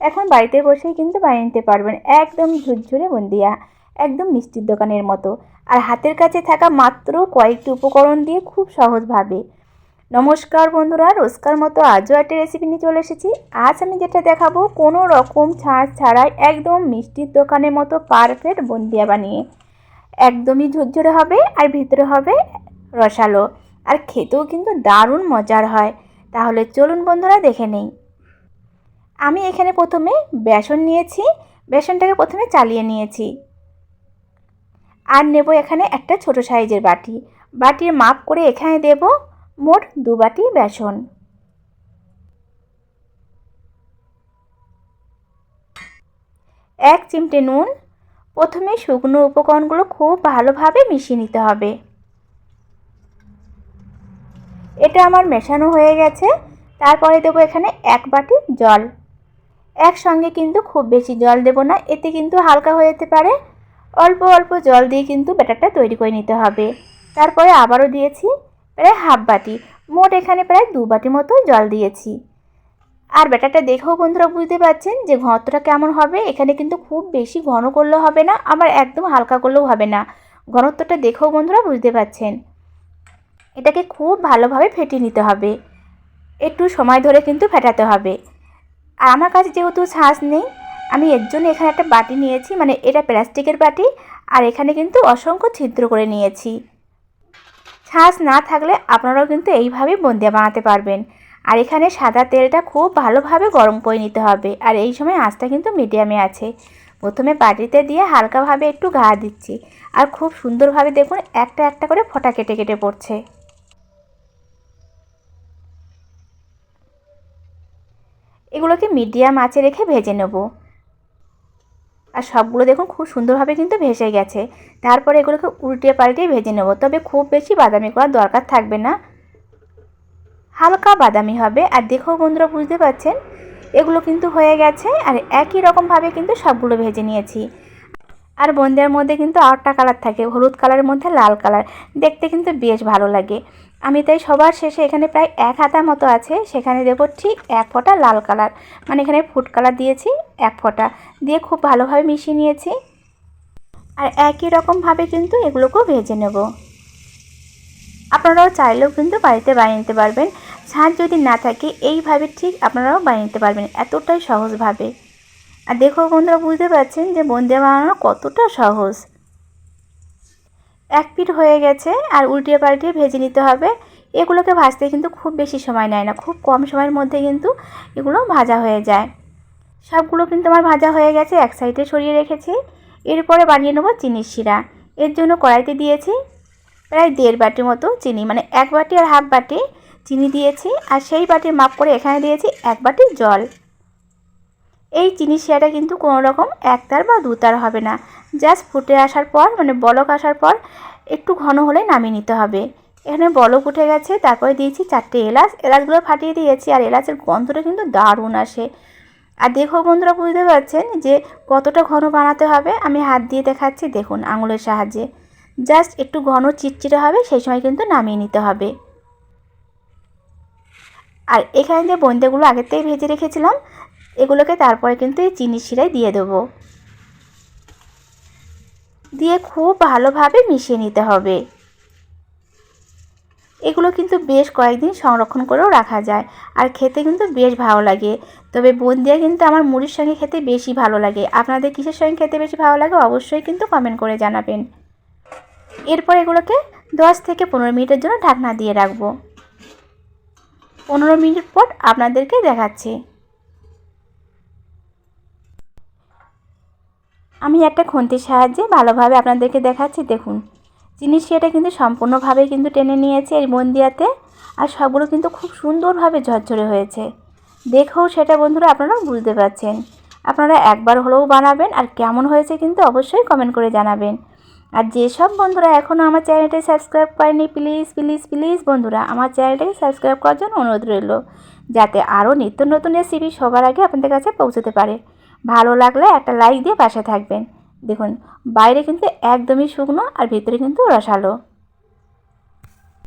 এখন বাড়িতে বসেই কিন্তু বানিয়ে নিতে পারবেন একদম ঝুরঝুরে বুন্দিয়া, একদম মিষ্টির দোকানের মতো। আর হাতের কাছে থাকা মাত্র কয়েকটি উপকরণ দিয়ে খুব সহজভাবে। নমস্কার বন্ধুরা, রোজকার মতো আজও একটা রেসিপি নিয়ে চলে এসেছি। আজ আমি যেটা দেখাবো, কোনো রকম ছাঁচ ছাড়াই একদম মিষ্টির দোকানের মতো পারফেক্ট বুন্দিয়া বানিয়ে। একদমই ঝুরঝুরে হবে আর ভিতরে হবে রসালো। আর খেতেও কিন্তু দারুণ মজার হয়। তাহলে চলুন বন্ধুরা, দেখে নেই। আমি এখানে প্রথমে বেসন নিয়েছি, বেসনটাকে প্রথমে চালিয়ে নিয়েছি। আর নেব এখানে একটা ছোট সাইজের বাটি। বাটির মাপ করে এখানে দেব মোট দু বাটি বেসন। এক চিমটে নুন। প্রথমে শুকনো উপকরণগুলো খুব ভালোভাবে মিশিয়ে নিতে হবে। এটা আমার মেশানো হয়ে গেছে। তারপরে দেবো এখানে এক বাটি জল। একসঙ্গে কিন্তু খুব বেশি জল দেব না, এতে কিন্তু হালকা হয়ে যেতে পারে। অল্প অল্প জল দিয়ে কিন্তু ব্যাটারটা তৈরি করে নিতে হবে। তারপরে আবারও দিয়েছি প্রায় হাফ বাটি, মোট এখানে প্রায় দু বাটি মতো জল দিয়েছি। আর ব্যাটারটা দেখেও বন্ধুরা বুঝতে পারছেন যে ঘনত্বটা কেমন হবে, এখানে কিন্তু খুব বেশি ঘন করলেও হবে না, আবার একদম হালকা করলেও হবে না। ঘনত্বটা দেখেও বন্ধুরা বুঝতে পারছেন। এটাকে খুব ভালোভাবে ফেটিয়ে নিতে হবে। একটু সময় ধরে কিন্তু ফেটাতে হবে। আর আমার কাছে যেহেতু ছাঁচ নেই, আমি এর জন্য এখানে একটা বাটি নিয়েছি মানে এটা প্লাস্টিকের বাটি, আর এখানে কিন্তু অসংখ্য ছিদ্র করে নিয়েছি। ছাঁচ না থাকলে আপনারাও কিন্তু এইভাবেই বন্দিয়া বানাতে পারবেন। আর এখানে সাদা তেলটা খুব ভালোভাবে গরম করে নিতে হবে, আর এই সময় আঁচটা কিন্তু মিডিয়ামে আছে। প্রথমে বাটিতে দিয়ে হালকাভাবে একটু ঘা দিচ্ছি, আর খুব সুন্দরভাবে দেখুন একটা একটা করে ফোঁটা কেটে কেটে পড়ছে। এগুলোকে মিডিয়াম আঁচে রেখে ভেজে নেব। আর সবগুলো দেখুন খুব সুন্দরভাবে কিন্তু ভেসে গেছে। তারপরে এগুলোকে উল্টে পাল্টে ভেজে নেব। তবে খুব বেশি বাদামি করার দরকার থাকবে না। হালকা বাদামি হবে। আর দেখেও বন্ধুরা, বুঝতে পারছেন? এগুলো কিন্তু হয়ে গেছে। আর একই রকমভাবে কিন্তু সবগুলো ভেজে নিয়েছি। আর বন্দিয়ার মধ্যে কিন্তু আটটা কালার থাকে, হলুদ কালারের মধ্যে লাল কালার। দেখতে কিন্তু বেশ ভালো লাগে। আমি তাই সবার শেষে এখানে প্রায় এক হাতা মতো আছে, সেখানে দেবো ঠিক এক ফোঁটা লাল কালার। মানে এখানে ফুড কালার দিয়েছি এক ফোঁটা। দিয়ে খুব ভালোভাবে মিশিয়ে নিয়েছি। আর একই রকমভাবে কিন্তু এগুলোকেও ভেজে নেব। আপনারাও চাইলেও কিন্তু বাড়িতে বানিয়ে নিতে পারবেন। ছাদ যদি না থাকে, এইভাবে ঠিক আপনারাও বানিয়ে নিতে পারবেন। এতটাই সহজভাবে। আর দেখো বন্ধুরা, বুঝতে পারছেন যে বন্দিয়া বানানো কতটা সহজ। এক পিঠ হয়ে গেছে আর উল্টিয়ে পাল্টিয়ে ভেজে নিতে হবে। এগুলোকে ভাজতে কিন্তু খুব বেশি সময় নেয় না, খুব কম সময়ের মধ্যে কিন্তু এগুলো ভাজা হয়ে যায়। সবগুলো কিন্তু আমার ভাজা হয়ে গেছে, এক সাইডে সরিয়ে রেখেছি। এরপরে বানিয়ে নেব চিনির শিরা। এর জন্য কড়াইতে দিয়েছি প্রায় দেড় বাটির মতো চিনি মানে এক বাটি আর হাফ বাটি চিনি দিয়েছি। আর সেই বাটির মাপ করে এখানে দিয়েছি এক বাটি জল। এই চিনি শিরাটা কিন্তু কোনো রকম একতার বা দুতার হবে না। জাস্ট ফুটে আসার পর মানে বলক আসার পর, একটু ঘন হলে নামিয়ে নিতে হবে। এখানে বলক উঠে গেছে, তারপরে দিয়েছি চারটে এলাচ। এলাচগুলো ফাটিয়ে দিয়েছি, আর এলাচের গন্ধটা কিন্তু দারুণ আসে। আর দেখো বন্ধুরা, বুঝতে পারছেন যে কতটা ঘন বানাতে হবে? আমি হাত দিয়ে দেখাচ্ছি, দেখুন আঙুলের সাহায্যে। জাস্ট একটু ঘন চিটচিটে হবে, সেই সময় কিন্তু নামিয়ে নিতে হবে। আর এখানে যে বন্দেগুলো আগের থেকে ভেজে রেখেছিলাম এগুলোকে তারপরে কিন্তু এই চিনি শিরায় দিয়ে দেবো। দিয়ে খুব ভালোভাবে মিশিয়ে নিতে হবে। এগুলো কিন্তু বেশ কয়েকদিন সংরক্ষণ করেও রাখা যায় আর খেতে কিন্তু বেশ ভালো লাগে। তবে বন্দিয়া কিন্তু আমার মুড়ির সঙ্গে খেতে বেশি ভালো লাগে। আপনাদের কিসের সঙ্গে খেতে বেশি ভালো লাগে অবশ্যই কিন্তু কমেন্ট করে জানাবেন। এরপর এগুলোকে দশ থেকে পনেরো মিনিটের জন্য ঢাকনা দিয়ে রাখব। পনেরো মিনিট পর আপনাদেরকে দেখাচ্ছি। আমি একটা খুন্তির সাহায্যে ভালোভাবে আপনাদেরকে দেখাচ্ছি, দেখুন। জিনিস সেটা কিন্তু সম্পূর্ণভাবে কিন্তু টেনে নিয়েছে এই বন্দিয়াতে আর সবগুলো কিন্তু খুব সুন্দরভাবে ঝরঝরে হয়েছে। দেখেও সেটা বন্ধুরা আপনারা বুঝতে পারছেন। আপনারা একবার হলেও বানাবেন, আর কেমন হয়েছে কিন্তু অবশ্যই কমেন্ট করে জানাবেন। আর যেসব বন্ধুরা এখনও আমার চ্যানেলটাকে সাবস্ক্রাইব করেনি প্লিজ প্লিজ প্লিজ বন্ধুরা, আমার চ্যানেলটাকে সাবস্ক্রাইব করার জন্য অনুরোধ রইল, যাতে আরও নিত্য নতুন রেসিপি সবার আগে আপনাদের কাছে পৌঁছতে পারে। ভালো লাগলে একটা লাইক দিয়ে পাশে থাকবেন। দেখুন, বাইরে কিন্তু একদমই শুকনো আর ভিতরে কিন্তু রসালো।